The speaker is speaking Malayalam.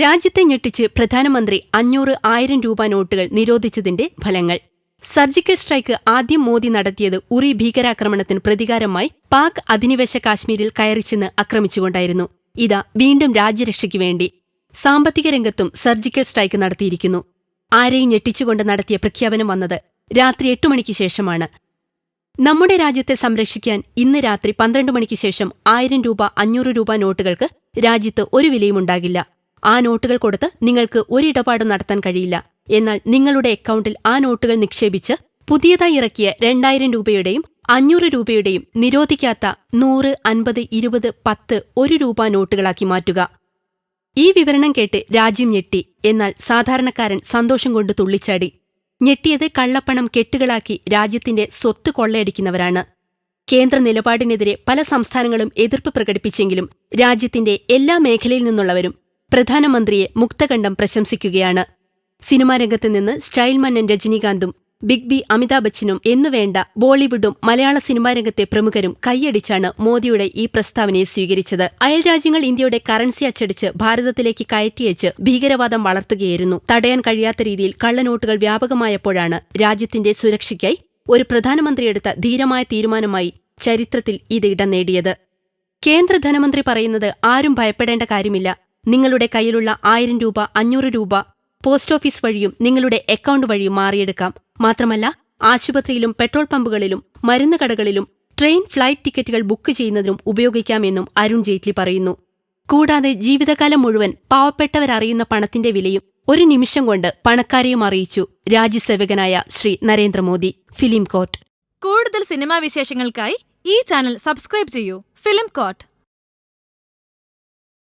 രാജ്യത്തെ ഞെട്ടിച്ച് പ്രധാനമന്ത്രി അഞ്ഞൂറ് ആയിരം രൂപ നോട്ടുകൾ നിരോധിച്ചതിന്റെ ഫലങ്ങൾ. സർജിക്കൽ സ്ട്രൈക്ക് ആദ്യം മോദി നടത്തിയത് ഉറി ഭീകരാക്രമണത്തിന് പ്രതികാരമായി പാക് അധിനിവേശ കാശ്മീരിൽ കയറിച്ചെന്ന് ആക്രമിച്ചുകൊണ്ടായിരുന്നു. ഇതാ വീണ്ടും രാജ്യരക്ഷയ്ക്ക് വേണ്ടി സാമ്പത്തിക രംഗത്തും സർജിക്കൽ സ്ട്രൈക്ക് നടത്തിയിരിക്കുന്നു. ആരെയും ഞെട്ടിച്ചുകൊണ്ട് നടത്തിയ പ്രഖ്യാപനം വന്നത് രാത്രി എട്ടു മണിക്ക് ശേഷമാണ്. നമ്മുടെ രാജ്യത്തെ സംരക്ഷിക്കാൻ ഇന്ന് രാത്രി പന്ത്രണ്ട് മണിക്ക് ശേഷം ആയിരം രൂപ അഞ്ഞൂറ് രൂപ നോട്ടുകൾക്ക് രാജ്യത്ത് ഒരു വിലയും ഉണ്ടാകില്ല. ആ നോട്ടുകൾ കൊടുത്ത് നിങ്ങൾക്ക് ഒരു ഇടപാടും നടത്താൻ കഴിയില്ല. എന്നാൽ നിങ്ങളുടെ അക്കൗണ്ടിൽ ആ നോട്ടുകൾ നിക്ഷേപിച്ച് പുതിയതായി ഇറക്കിയ രണ്ടായിരം രൂപയുടെയും അഞ്ഞൂറ് രൂപയുടെയും നിരോധിക്കാത്ത നൂറ് അൻപത് ഇരുപത് പത്ത് ഒരു രൂപ നോട്ടുകളാക്കി മാറ്റുക. ഈ വിവരണം കേട്ട് രാജ്യം ഞെട്ടി. എന്നാൽ സാധാരണക്കാരൻ സന്തോഷം കൊണ്ട് തുള്ളിച്ചാടി. ഞെട്ടിയത് കള്ളപ്പണം കെട്ടുകളാക്കി രാജ്യത്തിന്റെ സ്വത്ത് കൊള്ളയടിക്കുന്നവരാണ്. കേന്ദ്ര നിലപാടിനെതിരെ പല സംസ്ഥാനങ്ങളും എതിർപ്പ് പ്രകടിപ്പിച്ചെങ്കിലും രാജ്യത്തിന്റെ എല്ലാ മേഖലയിൽ നിന്നുള്ളവരും പ്രധാനമന്ത്രിയെ മുക്തകണ്ഠം പ്രശംസിക്കുകയാണ്. സിനിമാ രംഗത്ത് നിന്ന് സ്റ്റൈൽ മന്നൻ രജനീകാന്തും ബിഗ് ബി അമിതാഭ് ബച്ചനും എന്നുവേണ്ട ബോളിവുഡും മലയാള സിനിമാ രംഗത്തെ പ്രമുഖരും കൈയടിച്ചാണ് മോദിയുടെ ഈ പ്രസ്താവനയെ സ്വീകരിച്ചത്. അയൽരാജ്യങ്ങൾ ഇന്ത്യയുടെ കറൻസി അച്ചടിച്ച് ഭാരതത്തിലേക്ക് കയറ്റിയച്ച് ഭീകരവാദം വളർത്തുകയായിരുന്നു. തടയാൻ കഴിയാത്ത രീതിയിൽ കള്ളനോട്ടുകൾ വ്യാപകമായപ്പോഴാണ് രാജ്യത്തിന്റെ സുരക്ഷയ്ക്കായി ഒരു പ്രധാനമന്ത്രിയെടുത്ത ധീരമായ തീരുമാനമായി ചരിത്രത്തിൽ ഇത് ഇടം നേടിയത്. കേന്ദ്ര ധനമന്ത്രി പറയുന്നത് ആരും ഭയപ്പെടേണ്ട കാര്യമില്ല. നിങ്ങളുടെ കയ്യിലുള്ള ആയിരം രൂപ അഞ്ഞൂറ് രൂപ പോസ്റ്റ് ഓഫീസ് വഴിയും നിങ്ങളുടെ അക്കൗണ്ട് വഴിയും മാറിയെടുക്കാം. മാത്രമല്ല ആശുപത്രിയിലും പെട്രോൾ പമ്പുകളിലും മരുന്ന് കടകളിലും ട്രെയിൻ ഫ്ലൈറ്റ് ടിക്കറ്റുകൾ ബുക്ക് ചെയ്യുന്നതിനും ഉപയോഗിക്കാമെന്നും അരുൺ ജെയ്റ്റ്ലി പറയുന്നു. കൂടാതെ ജീവിതകാലം മുഴുവൻ പാവപ്പെട്ടവരറിയുന്ന പണത്തിന്റെ വിലയും ഒരു നിമിഷം കൊണ്ട് പണക്കാരെയും അറിയിച്ചു. രാജ്യസേവകനായ ശ്രീ നരേന്ദ്രമോദി ഫിലിം കോർട്ട്. കൂടുതൽ സിനിമാ വിശേഷങ്ങൾക്കായി ഈ ചാനൽ സബ്സ്ക്രൈബ് ചെയ്യൂ. Film court